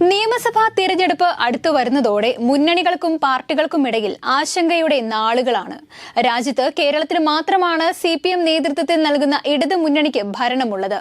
നിയമസഭാ തിരഞ്ഞെടുപ്പ് അടുത്തു വരുന്നതോടെ മുന്നണികൾക്കും പാർട്ടികൾക്കും ഇടയിൽ ആശങ്കയുടെ നാളുകളാണ്. രാജ്യത്ത് കേരളത്തിൽ മാത്രമാണ് സി പി എം നേതൃത്വത്തിൽ നൽകുന്ന ഇടത് മുന്നണിക്ക് ഭരണമുള്ളത്.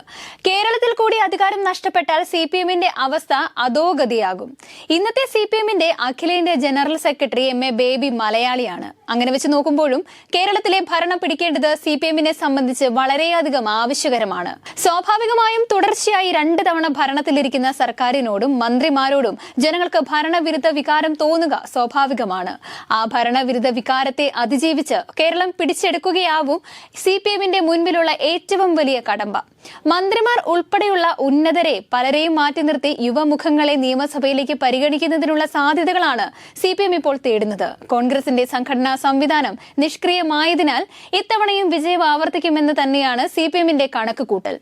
കേരളത്തിൽ കൂടി അധികാരം നഷ്ടപ്പെട്ടാൽ സി പി എമ്മിന്റെ അവസ്ഥ അധോഗതിയാകും ഇന്നത്തെ സി പി എമ്മിന്റെ അഖിലേന്ത്യാ general secretary M A Baby മലയാളിയാണ്. അങ്ങനെ വെച്ച് നോക്കുമ്പോഴും കേരളത്തിലെ ഭരണം പിടിക്കേണ്ടത് സി പി എമ്മിനെ സംബന്ധിച്ച് വളരെയധികം ആവശ്യകരമാണ്. സ്വാഭാവികമായും തുടർച്ചയായി രണ്ട് തവണ ഭരണത്തിലിരിക്കുന്ന സർക്കാരിനോടും മന്ത്രിമാരോടും ജനങ്ങൾക്ക് ഭരണവിരുദ്ധ വികാരം തോന്നുക സ്വാഭാവികമാണ്. ആ ഭരണവിരുദ്ധ വികാരത്തെ അതിജീവിച്ച് കേരളം പിടിച്ചെടുക്കുകയാവും സി പി എമ്മിന്റെ മുൻപിലുള്ള ഏറ്റവും വലിയ കടമ്പ. മന്ത്രിമാർ ഉൾപ്പെടെയുള്ള ഉന്നതരെ പലരെയും മാറ്റി നിർത്തി യുവമുഖങ്ങളെ നിയമസഭയിലേക്ക് പരിഗണിക്കുന്നതിനുള്ള സാധ്യതകളാണ് സി ഇപ്പോൾ തേടുന്നത്. കോൺഗ്രസിന്റെ സംഘടനാ സംവിധാനം നിഷ്ക്രിയമായതിനാൽ ഇത്തവണയും വിജയം ആവർത്തിക്കുമെന്ന് തന്നെയാണ് സി പി എമ്മിന്റെ കണക്കുകൂട്ടൽ.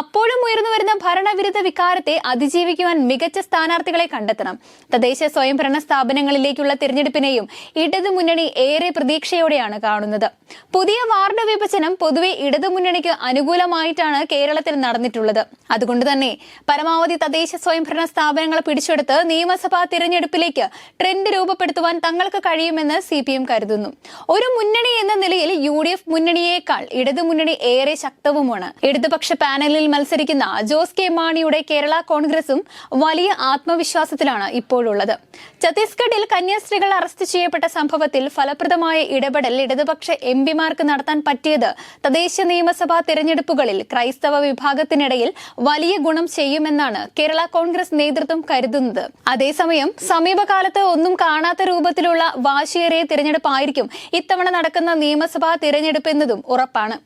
അപ്പോഴും ഉയർന്നുവരുന്ന ഭരണവിരുദ്ധ വികാരത്തെ അതിജീവിക്കുവാൻ മികച്ച സ്ഥാനാർത്ഥികളെ കണ്ടെത്തണം. തദ്ദേശ സ്വയംഭരണ സ്ഥാപനങ്ങളിലേക്കുള്ള തിരഞ്ഞെടുപ്പിനെയും ഇടതുമുന്നണി ഏറെ പ്രതീക്ഷയോടെയാണ് കാണുന്നത്. പുതിയ വാർഡ് വിഭജനം പൊതുവെ ഇടതുമുന്നണിക്ക് അനുകൂലമായിട്ടാണ് കേരളത്തിൽ നടന്നിട്ടുള്ളത്. അതുകൊണ്ട് തന്നെ പരമാവധി തദ്ദേശ സ്വയംഭരണ സ്ഥാപനങ്ങൾ പിടിച്ചെടുത്ത് നിയമസഭാ തിരഞ്ഞെടുപ്പിലേക്ക് ട്രെൻഡ് രൂപപ്പെടുത്തുവാൻ തങ്ങൾക്ക് കഴിയുമെന്ന് സി പി എം കരുതുന്നു. ഒരു മുന്നണി എന്ന നിലയിൽ യു ഡി എഫ് മുന്നണിയേക്കാൾ ഇടതു മുന്നണി ഏറെ ശക്തവുമാണ്. ഇടതുപക്ഷ പാനലിൽ മത്സരിക്കുന്ന ജോസ് കെ മാണിയുടെ കേരള കോൺഗ്രസും വലിയ ആത്മവിശ്വാസത്തിലാണ് ഇപ്പോഴുള്ളത്. ഛത്തീസ്ഗഡിൽ കന്യാസ്ത്രീകൾ അറസ്റ്റ് ചെയ്യപ്പെട്ട സംഭവത്തിൽ ഫലപ്രദമായ ഇടപെടൽ ഇടതുപക്ഷ എം പിമാർക്ക് നടത്താൻ പറ്റിയത് തദ്ദേശ നിയമസഭാ തിരഞ്ഞെടുപ്പുകളിൽ ക്രൈസ്തവ വിഭാഗത്തിനിടയിൽ വലിയ ഗുണം ചെയ്യുമെന്നാണ് കേരള കോൺഗ്രസ് നേതൃത്വം കരുതുന്നത്. അതേസമയം സമീപകാലത്ത് ഒന്നും കാണാത്ത രൂപത്തിലുള്ള വാശിയേറിയ തിരഞ്ഞെടുപ്പായിരിക്കും ഇത്തവണ നടക്കുന്ന നിയമസഭാ തിരഞ്ഞെടുപ്പെന്നതും ഉറപ്പാണ്.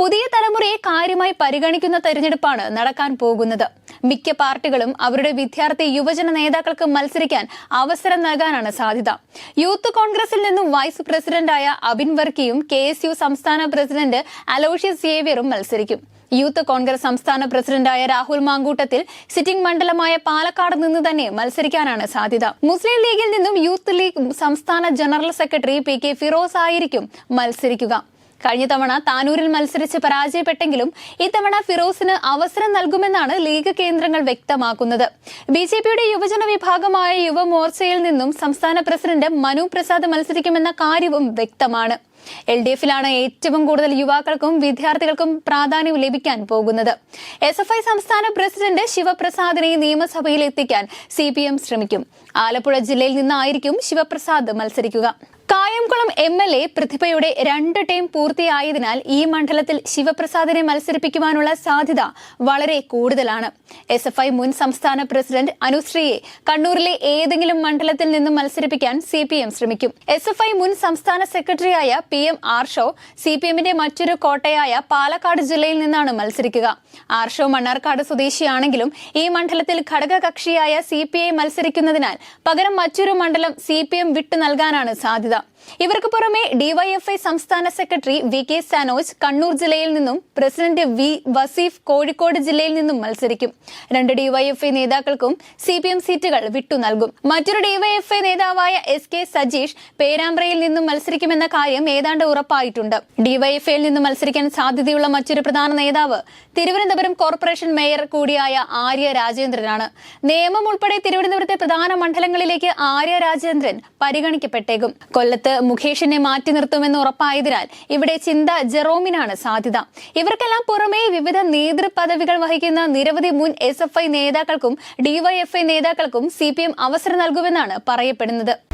പുതിയ തലമുറയെ കാര്യമായി പരിഗണിക്കുന്ന തിരഞ്ഞെടുപ്പാണ് നടക്കാൻ പോകുന്നത്. മിക്ക പാർട്ടികളും അവരുടെ വിദ്യാർത്ഥി യുവജന നേതാക്കൾക്ക് മത്സരിക്കാൻ അവസരം നൽകാനാണ് സാധ്യത. യൂത്ത് കോൺഗ്രസിൽ നിന്നും വൈസ് പ്രസിഡന്റായ അബിൻ വർക്കിയും കെ സംസ്ഥാന പ്രസിഡന്റ് അലോഷ്യസ് സേവ്യറും മത്സരിക്കും. യൂത്ത് കോൺഗ്രസ് സംസ്ഥാന പ്രസിഡന്റായ രാഹുൽ മാങ്കൂട്ടത്തിൽ സിറ്റിംഗ് മണ്ഡലമായ പാലക്കാട് നിന്ന് തന്നെ മത്സരിക്കാനാണ് സാധ്യത. മുസ്ലിം ലീഗിൽ നിന്നും യൂത്ത് ലീഗ് സംസ്ഥാന general secretary P K Firoz ആയിരിക്കും മത്സരിക്കുക. കഴിഞ്ഞ തവണ താനൂരിൽ മത്സരിച്ച് പരാജയപ്പെട്ടെങ്കിലും ഇത്തവണ ഫിറോസിന് അവസരം നൽകുമെന്നാണ് ലീഗ് കേന്ദ്രങ്ങൾ വ്യക്തമാക്കുന്നത്. ബി ജെ പിയുടെ യുവജന വിഭാഗമായ യുവമോർച്ചയിൽ നിന്നും സംസ്ഥാന പ്രസിഡന്റ് മനു പ്രസാദ് മത്സരിക്കുമെന്ന കാര്യവും വ്യക്തമാണ്. എൽ ഡി എഫിലാണ് ഏറ്റവും കൂടുതൽ യുവാക്കൾക്കും വിദ്യാർത്ഥികൾക്കും പ്രാധാന്യം ലഭിക്കാൻ പോകുന്നത്. എസ് എഫ് ഐ സംസ്ഥാന പ്രസിഡന്റ് ശിവപ്രസാദിനെ നിയമസഭയിൽ എത്തിക്കാൻ സി പി എം ശ്രമിക്കും. ആലപ്പുഴ ജില്ലയിൽ നിന്നായിരിക്കും ശിവപ്രസാദ് മത്സരിക്കുക. കായംകുളം എം എൽ എ പ്രതിഭയുടെ രണ്ട് ടൈം പൂർത്തിയായതിനാൽ ഈ മണ്ഡലത്തിൽ ശിവപ്രസാദിനെ മത്സരിപ്പിക്കുവാനുള്ള സാധ്യത വളരെ കൂടുതലാണ്. എസ് എഫ് ഐ മുൻ സംസ്ഥാന പ്രസിഡന്റ് അനുശ്രീയെ കണ്ണൂരിലെ ഏതെങ്കിലും മണ്ഡലത്തിൽ നിന്നും മത്സരിപ്പിക്കാൻ സി പി എം ശ്രമിക്കും. എസ് എഫ് ഐ മുൻ സംസ്ഥാന സെക്രട്ടറിയായ P M Arsho C P എമ്മിന്റെ മറ്റൊരു കോട്ടയായ പാലക്കാട് ജില്ലയിൽ നിന്നാണ് മത്സരിക്കുക. ആർഷോ മണ്ണാർക്കാട് സ്വദേശിയാണെങ്കിലും ഈ മണ്ഡലത്തിൽ ഘടകകക്ഷിയായ സി പി ഐ മത്സരിക്കുന്നതിനാൽ പകരം മറ്റൊരു മണ്ഡലം സി പി എം വിട്ടു നൽകാനാണ് സാധ്യത. Yep. ഇവർക്ക് പുറമെ ഡിവൈഎഫ്ഐ സംസ്ഥാന secretary V K Sanoj Kannur ജില്ലയിൽ നിന്നും പ്രസിഡന്റ് വി വസീഫ് കോഴിക്കോട് ജില്ലയിൽ നിന്നും മത്സരിക്കും. രണ്ട് ഡിവൈഎഫ്ഐ നേതാക്കൾക്കും സി പി എം സീറ്റുകൾ വിട്ടു നൽകും. മറ്റൊരു ഡിവൈഎഫ്ഐ നേതാവായ എസ് കെ സജീഷ് പേരാമ്പ്രയിൽ നിന്നും മത്സരിക്കുമെന്ന കാര്യം ഏതാണ്ട് ഉറപ്പായിട്ടുണ്ട്. ഡിവൈഎഫ്ഐയിൽ നിന്നും മത്സരിക്കാൻ സാധ്യതയുള്ള മറ്റൊരു പ്രധാന നേതാവ് തിരുവനന്തപുരം കോർപ്പറേഷൻ മേയർ കൂടിയായ ആര്യ രാജേന്ദ്രനാണ്. നിയമം ഉൾപ്പെടെ തിരുവനന്തപുരത്തെ പ്രധാന മണ്ഡലങ്ങളിലേക്ക് ആര്യ രാജേന്ദ്രൻ പരിഗണിക്കപ്പെട്ടേക്കും. കൊല്ലത്ത് മുഖേഷിനെ മാറ്റി നിർത്തുമെന്ന് ഉറപ്പായതിനാൽ ഇവിടെ ചിന്ത ജെറോമിനാണ് സാധ്യത. ഇവർക്കെല്ലാം പുറമെ വിവിധ നേതൃപദവികൾ വഹിക്കുന്ന നിരവധി മുൻ എസ് എഫ് ഐ നേതാക്കൾക്കും ഡിവൈഎഫ്ഐ നേതാക്കൾക്കും സി അവസരം നൽകുമെന്നാണ് പറയപ്പെടുന്നത്.